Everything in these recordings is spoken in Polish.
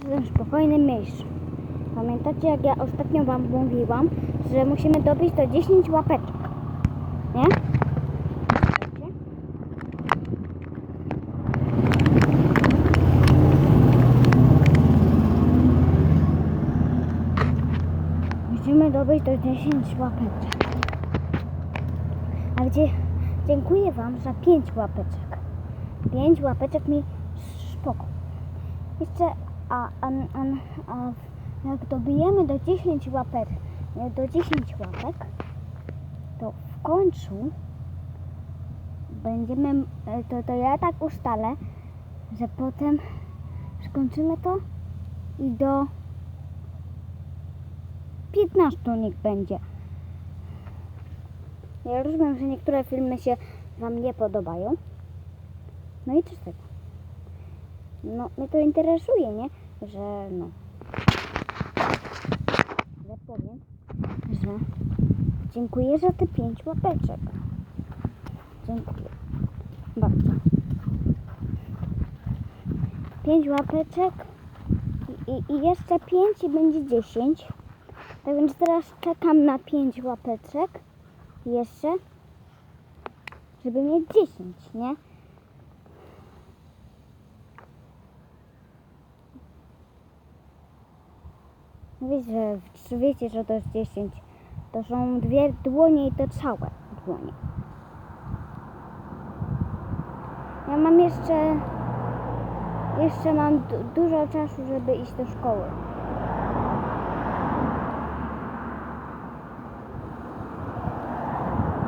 każdym spokojnym miejscu. Pamiętacie, jak ja ostatnio Wam mówiłam, że musimy dobić do 10 łapeczek? Nie? Musimy dobyć do 10 łapeczek. A gdzie dziękuję Wam za 5 łapeczek. 5 łapeczek mi spoko. Jeszcze, a, a, a, a jak dobijemy do 10 łapek, e, do 10 łapek, to w końcu będziemy, e, to, to ja tak ustalę, że potem skończymy to i do 15 niech będzie. Ja rozumiem, że niektóre filmy się Wam nie podobają. No i co tego? No, mnie to interesuje, nie? Że no. Ale powiem, że dziękuję za te pięć łapeczek. Dziękuję. Bardzo. Pięć łapeczek i, i, i jeszcze pięć i będzie dziesięć. Tak więc teraz czekam na pięć łapeczek jeszcze, żeby mieć dziesięć, nie? Wiecie, że, wiecie, że to jest 10. To są dwie dłonie i to całe dłonie. Ja mam jeszcze... Jeszcze mam du- dużo czasu, żeby iść do szkoły.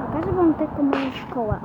Pokażę wam tylko moją szkołę.